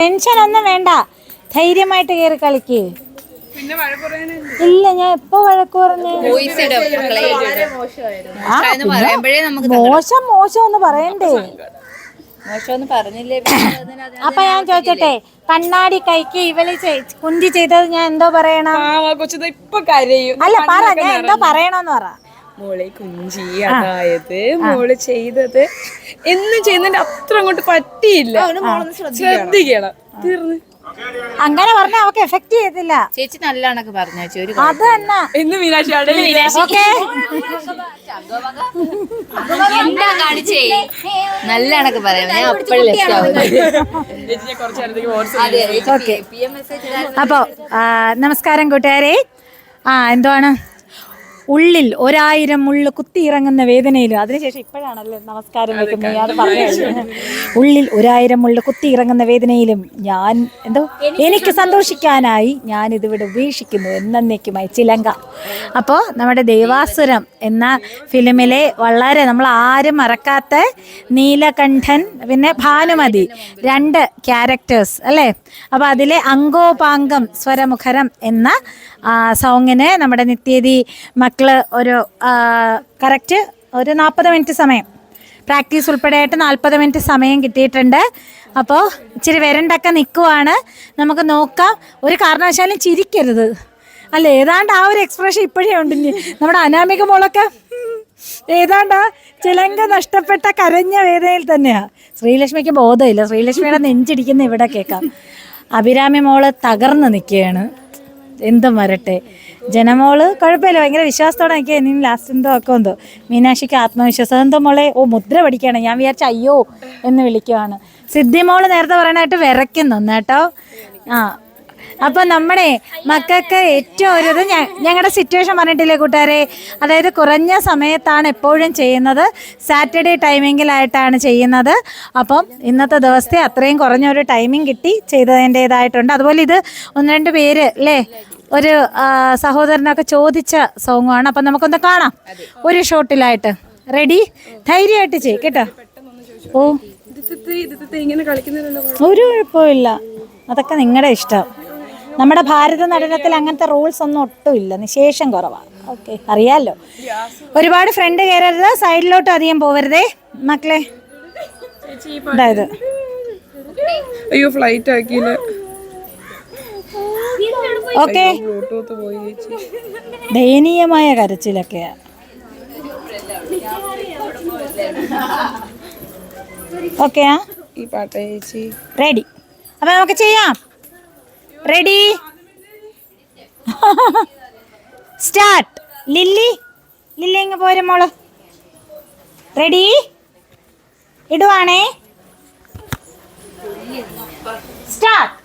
Tension ഒന്നും വേണ്ട. ധൈര്യമായിട്ട് കയറി കളിക്ക്. ഇല്ല ഞാൻ എപ്പോ വഴക്ക് പറഞ്ഞു മോശം മോശം ഒന്ന് പറയണ്ടേ? അപ്പൊ ഞാൻ ചോദിച്ചട്ടെ കണ്ണാടി കൈക്ക് ഇവൾ ചെയ്- കുഞ്ചി ചെയ്തത് ഞാൻ എന്തോ പറയണം? അല്ല പറ ഞാൻ എന്തോ പറയണോന്ന് പറ. മോളെ കുഞ്ചി അതായത് മോൾ ചെയ്തത് എന്നും ചെയ്യുന്നതിന്റെ അത്ര അങ്ങോട്ട് പറ്റിയില്ല. ശ്രദ്ധിക്കണം. തീർന്നു. അങ്ങനെ പറഞ്ഞ അവക്ക് എഫക്ട് ചെയ്തില്ല. ചേച്ചി നല്ല കണക്ക് പറഞ്ഞു ചേച്ചി ഒരു അത് തന്നെ. ഇന്ന് മീനാക്ഷി അവിടെ എന്താ കാണിച്ചേ? നല്ല കണക്ക് പറയാം. ഞാൻ അപ്പോഴും നമസ്കാരം കൂട്ടുകാരെ. ആ എന്താണ് ഉള്ളിൽ ഒരായിരം മുള്ളു കുത്തിയിറങ്ങുന്ന വേദനയിലും. അതിനുശേഷം ഇപ്പോഴാണല്ലേ നമസ്കാരം വെക്കുന്നത്. ഞാൻ പറഞ്ഞു ഉള്ളിൽ ഒരായിരം മുള്ളു കുത്തിയിറങ്ങുന്ന വേദനയിലും ഞാൻ എന്തോ എനിക്ക് സന്തോഷിക്കാനായി ഞാൻ ഇതിവിടെ ഉപേക്ഷിക്കുന്നു എന്നേക്കുമായി. ചിലങ്ക. അപ്പോൾ നമ്മുടെ ദേവാസുരം എന്ന ഫിലിമിലെ വളരെ നമ്മൾ ആരും മറക്കാത്ത നീലകണ്ഠൻ പിന്നെ ഭാനുമതി രണ്ട് ക്യാരക്ടേഴ്സ് അല്ലേ? അപ്പോൾ അതിലെ അങ്കോപാങ്കം സ്വരമുഖരം എന്ന ആ, സോങ്ങിന് നമ്മുടെ നിത്യതി മക്കൾ ഒരു കറക്റ്റ് ഒരു നാൽപ്പത് മിനിറ്റ് സമയം. പ്രാക്ടീസ് ഉൾപ്പെടെയായിട്ട് നാൽപ്പത് മിനിറ്റ് സമയം കിട്ടിയിട്ടുണ്ട്. അപ്പോൾ ഇച്ചിരി വരണ്ടൊക്കെ നിൽക്കുവാണ് നമുക്ക് നോക്കാം. ഒരു കാരണവശാലും ചിരിക്കരുത്. അല്ല? ഏതാണ്ട് ആ ഒരു എക്സ്പ്രഷൻ ഇപ്പോഴേ ഉണ്ട്. നമ്മുടെ അനാമിക മോളൊക്കെ ഏതാണ്ട് ആ ചിലങ്ക നഷ്ടപ്പെട്ട കരഞ്ഞ വേദനയിൽ തന്നെയാ. ശ്രീലക്ഷ്മിക്ക് ബോധമില്ല. ശ്രീലക്ഷ്മിയുടെ നെഞ്ചിടിക്കുന്ന ഇവിടെ കേൾക്കാം. അഭിരാമി മോൾ തകർന്ന് നിൽക്കുകയാണ്. എന്തും വരട്ടെ. ജനമോൾ കുഴപ്പമില്ല. ഭയങ്കര വിശ്വാസത്തോടെ എനിക്ക് ഇനി ലാസ്റ്റ് എന്തോ ഒക്കെ എന്തോ. മീനാക്ഷിക്ക് ആത്മവിശ്വാസം. എന്തോ മോളെ ഓ മുദ്ര പഠിക്കുകയാണ്. ഞാൻ വിചാരിച്ച അയ്യോ എന്ന് വിളിക്കുവാണ്. സിദ്ധിമോൾ നേരത്തെ പറയണായിട്ട് വിറയ്ക്കുന്നു. കേട്ടോ ആ അപ്പൊ നമ്മുടെ മക്കൾക്ക് ഏറ്റവും ഒരു ഇത് ഞങ്ങളുടെ സിറ്റുവേഷൻ പറഞ്ഞിട്ടില്ലേ കൂട്ടുകാരെ? അതായത് കുറഞ്ഞ സമയത്താണ് എപ്പോഴും ചെയ്യുന്നത്. സാറ്റർഡേ ടൈമിങ്ങിലായിട്ടാണ് ചെയ്യുന്നത്. അപ്പം ഇന്നത്തെ ദിവസത്തെ അത്രയും കുറഞ്ഞ ഒരു ടൈമിംഗ് കിട്ടി ചെയ്തതിന്റെതായിട്ടുണ്ട് അതുപോലെ ഇത് ഒന്ന് രണ്ട് പേര് അല്ലേ ഒരു സഹോദരനൊക്കെ ചോദിച്ച സോങ്ങാണ് അപ്പം നമുക്കൊന്ന് കാണാം. ഒരു ഷോട്ടിലായിട്ട്. റെഡി ധൈര്യമായിട്ട് ചെയ്യും കേട്ടോ. ഓ. ഒരു കുഴപ്പമില്ല. അതൊക്കെ നിങ്ങളുടെ ഇഷ്ടം. നമ്മുടെ ഭാരത നടനത്തിൽ അങ്ങനത്തെ റൂൾസ് ഒന്നും ഒട്ടും ഇല്ല. നിശേഷം കുറവാണ് ഓക്കെ അറിയാലോ. ഒരുപാട് ഫ്രണ്ട് കയറരുത് സൈഡിലോട്ട് അധികം പോവരുതേ. മക്കളെ. അതായത് അയ്യോ ഫ്ലൈറ്റ് ആക്കിയില്ല. ഓക്കെ ദയനീയമായ കരച്ചിലൊക്കെയാ. ഓക്കെയാ ഈ പാട്ട് ചേച്ചി. റെഡി അപ്പൊ നമുക്ക് ചെയ്യാം. റെഡി സ്റ്റാർട്ട് ലില്ലി ലില്ലി ഇങ്ങ് പോരും മോൾ? റെഡി ഇടുവാണേ. സ്റ്റാർട്ട്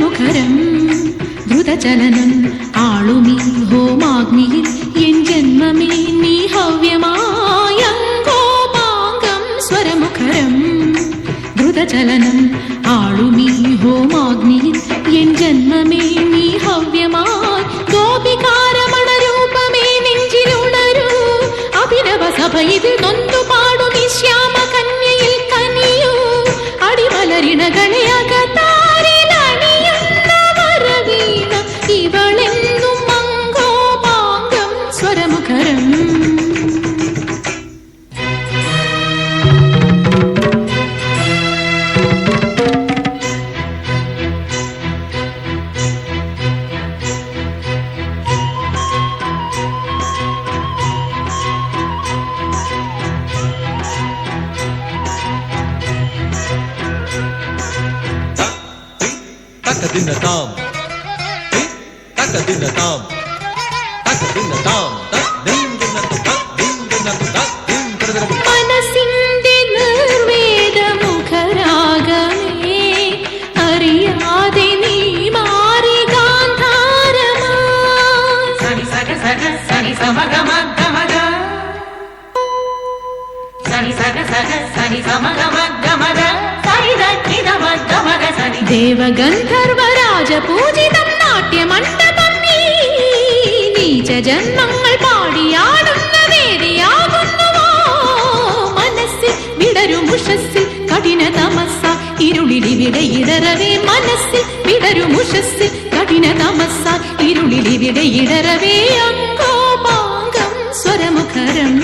സ്വരമുഖരം ദ്രുതചലനം ആളുമീ ഹോമാഗ്നിയിൽ എൻ ജന്മമേ നീ ഹവ്യമായ കോപാംഗം സ്വരമുഖരം. ദ്രുതചലനം ആളുമീ ഹോമാഗ്നിയിൽ എൻ ജന്മമേ നീ ഹവ്യമായി தகதினதாம் தகதினதாம் தகதினதாம் தீந்தினது தீந்தினது தீந்திரதரவு மனசிந்தின வேத முகராகமே அறியாதே நீ மாறி காந்தாரமா சனி சக சக சனி சமகமா దేవగంధ പൂജിതം നാട്യമണ്ഡപം നീ. നീച ജന്മങ്ങൾ പാടിയാടുന്ന വേദിയാകുന്നുവോ? മനസ്സിൽ വിടരുമുഷസ്സിൽ കഠിന തമസ. ഇരുളിലിവിടെ ഇടറവേ മനസ്സിൽ വിടരുമുഷസ്സിൽ കഠിന തമസ. ഇരുളിലിവിടെ ഇടറവേ അങ്കോപാംഗം സ്വരമുഖരം.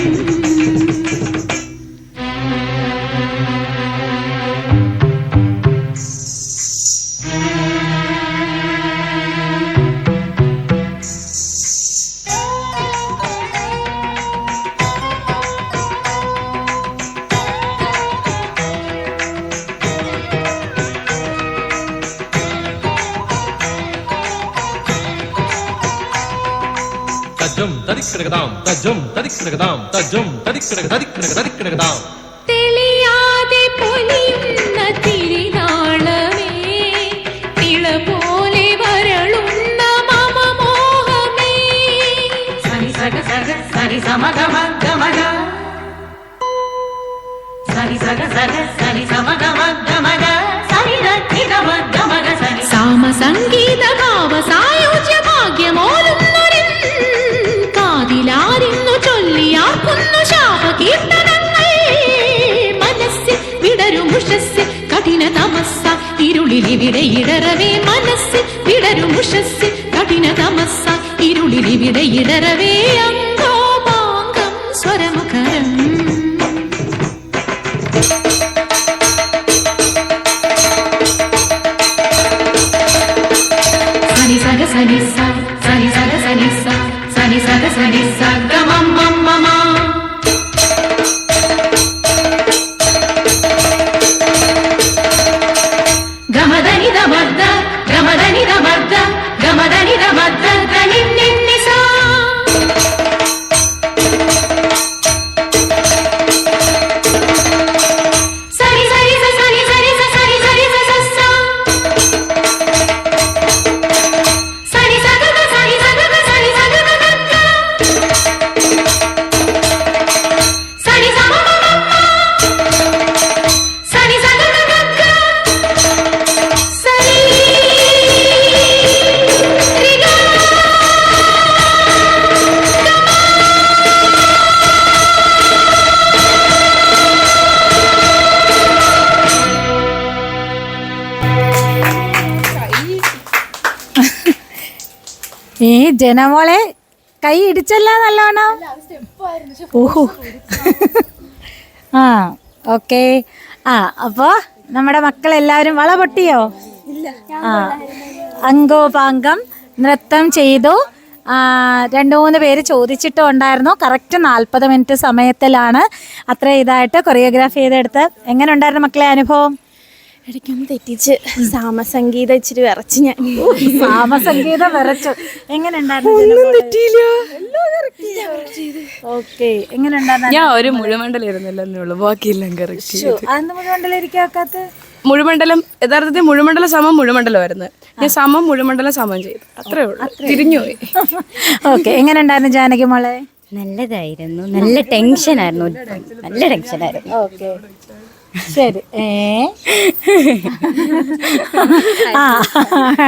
தஜம் தரிக்கிறகதாம் தஜம் தரிக்கிறகதாம் தஜம் தரிக்கிறக தரிக்கிறக தரிக்கிறகதாம் தெளியாதே பொலியுன்ன திரிநாளமே திள போலே வரளுന്ന மம மோகமே சரி சக சக சரி சமகம கமக சரி சக சக சரி சமகம கமக சரி ரத்தி கம கமக சரி. சாம சங்கீத பாவ சாய ഉഷസ് കഠിന തമസ്സ. ഇരുളിലിവിടെ ഇടറവേ മനസ്സ് വിടരും ഉഷസ് കഠിന തമസ്സ ഇരുളിലിവിടെ ഇടറവേ അംഗോപാംഗം സ്വരമുഖരം. സനി സനി സനി സ. ഈ ജനമോളെ കൈ ഇടിച്ചല്ല നല്ലോണം? ഓഹോ. ആ ഓക്കെ. ആ അപ്പോ നമ്മുടെ മക്കളെല്ലാവരും വള പൊട്ടിയോ? ആ. അങ്കോപാങ്കം നൃത്തം ചെയ്തു. രണ്ടു രണ്ട് മൂന്ന് പേര് ചോദിച്ചിട്ടും ഉണ്ടായിരുന്നു കറക്റ്റ് നാൽപ്പത് മിനിറ്റ് സമയത്തിലാണ് അത്ര ഇതായിട്ട് കൊറിയോഗ്രാഫി ചെയ്തെടുത്ത് എങ്ങനെ ഉണ്ടായിരുന്നു മക്കളെ അനുഭവം? ഇടയ്ക്കൊന്ന് തെറ്റിച്ച് സാമസംഗീതം ഇച്ചിരി വിറച്ച് ഞാൻ. സാമസംഗീതം വരച്ചു എങ്ങനെ ഉണ്ടായിരുന്നു ഓക്കെ എങ്ങനെ ഉണ്ടായിരുന്നു ഞാൻ ഒരു മുഴുമണ്ഡലം ഉള്ളൂ. ബാക്കിയെല്ലാം കറക്റ്റ് ഒക്കാത്ത മുഴുമണ്ഡലം യഥാർത്ഥത്തിൽ മുഴുമണ്ഡലം സമം മുഴുമണ്ഡലമായിരുന്നു. ഞാൻ സമം മുഴുമണ്ഡലം സമം ചെയ്തു. അത്രേ ഉള്ളൂ. തിരിഞ്ഞുപോയി ഓക്കെ എങ്ങനെ ഉണ്ടായിരുന്നു ജാനകി മോളെ? നല്ലതായിരുന്നു. നല്ല ടെൻഷൻ ആയിരുന്നു നല്ല ടെൻഷനായിരുന്നു. ഓക്കെ ശരി. ഏ? ആ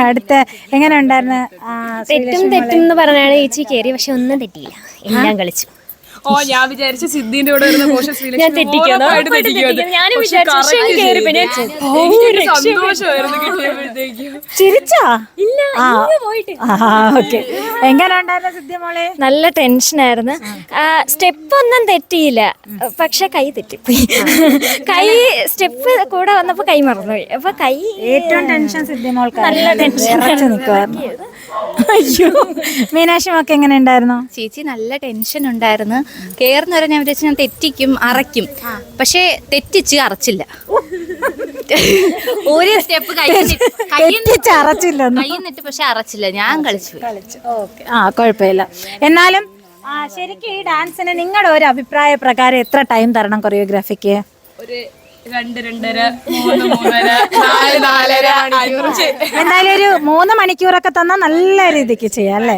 അടുത്ത. എങ്ങനെ ഉണ്ടായിരുന്നു? ആ, തെറ്റും തെറ്റും എന്ന് പറഞ്ഞാണ് ചേച്ചി കയറി പക്ഷെ ഒന്നും തെറ്റിയില്ല. എല്ലാം കളിച്ചു. ഓ ഞാൻ വിചാരിച്ച സിദ്ധിന്റെ കൂടെ വരുന്ന കോശ ചിരിച്ചാ? ഇല്ല ഓക്കെ. എങ്ങനെ ഉണ്ടായിരുന്നു സിദ്ധ്യ മോളെ? നല്ല ടെൻഷനായിരുന്നു. സ്റ്റെപ്പ് ഒന്നും തെറ്റിയില്ല. പക്ഷെ കൈ തെറ്റിപ്പോയി. കൈ സ്റ്റെപ്പ് കൂടെ വന്നപ്പോ കൈ മറന്നുപോയി. അപ്പൊ കൈ ഏറ്റവും ടെൻഷൻ സിദ്ധി മോൾക്ക് നല്ല ടെൻഷൻ. നിൽക്കുമായിരുന്നു അയ്യോ. മീനാക്ഷി മോക്ക് എങ്ങനെ ഉണ്ടായിരുന്നു? ചേച്ചി നല്ല ടെൻഷൻ ഉണ്ടായിരുന്നു. കേറുന്ന വരെ ഞാൻ വിചാരിച്ചു ഞാൻ തെറ്റിക്കും അറയ്ക്കും. പക്ഷേ തെറ്റിച്ച് അറച്ചില്ല. ഒരു സ്റ്റെപ്പ് അറച്ചില്ല കയ്യിൽ പക്ഷെ അറച്ചില്ല. ഞാൻ കളിച്ചു. ഓക്കെ. ആ കുഴപ്പമില്ല. എന്നാലും ആ ശരിക്കും ഈ ഡാൻസിന് നിങ്ങളുടെ ഒരു അഭിപ്രായ പ്രകാരം എത്ര ടൈം തരണം കൊറിയോഗ്രാഫിക്ക് ഒരു രണ്ട് രണ്ടര മൂന്ന് മൂന്നര നാല് നാല് എന്തായാലും ഒരു മൂന്ന് മണിക്കൂറൊക്കെ തന്നാൽ നല്ല രീതിക്ക് ചെയ്യാം അല്ലേ?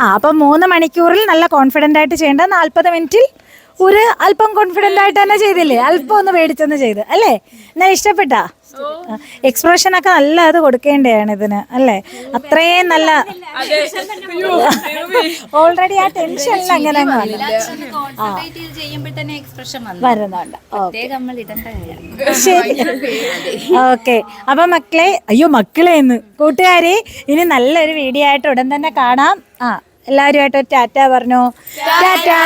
ആ അപ്പം മൂന്ന് മണിക്കൂറിൽ നല്ല കോൺഫിഡന്റ് ആയിട്ട് ചെയ്യേണ്ടത് നാൽപ്പത് മിനിറ്റിൽ ഒരു അല്പം കോൺഫിഡന്റ് ആയിട്ട് തന്നെ ചെയ്തില്ലേ? അല്പം ഒന്ന് മേടിച്ചൊന്ന് ചെയ്ത്. അല്ലേ? എന്നാ ഇഷ്ടപ്പെട്ട? എക്സ്പ്രഷൻ ഒക്കെ നല്ല അത് കൊടുക്കേണ്ടതാണ് ഇതിന്. അല്ലേ? അത്രയും നല്ല ഓൾറെഡി ആ ടെൻഷൻ അങ്ങനെ അങ്ങ് വന്നു. കോൺസെൻട്രേറ്റ് ചെയ്യുമ്പോൾ തന്നെ എക്സ്പ്രഷൻ വന്നു. വരുന്നുണ്ട്. ഓക്കെ പ്രത്യേകം നമ്മൾ ഇടേണ്ട കാര്യം. ശരി. ഓക്കെ അപ്പൊ മക്കളെ അയ്യോ മക്കളെ എന്ന് കൂട്ടുകാരെ ഇനി നല്ലൊരു വീഡിയോ ആയിട്ട് ഉടൻ തന്നെ കാണാം. ആ എല്ലാവരുമായിട്ട് ടാറ്റ പറഞ്ഞോ. ടാറ്റാ.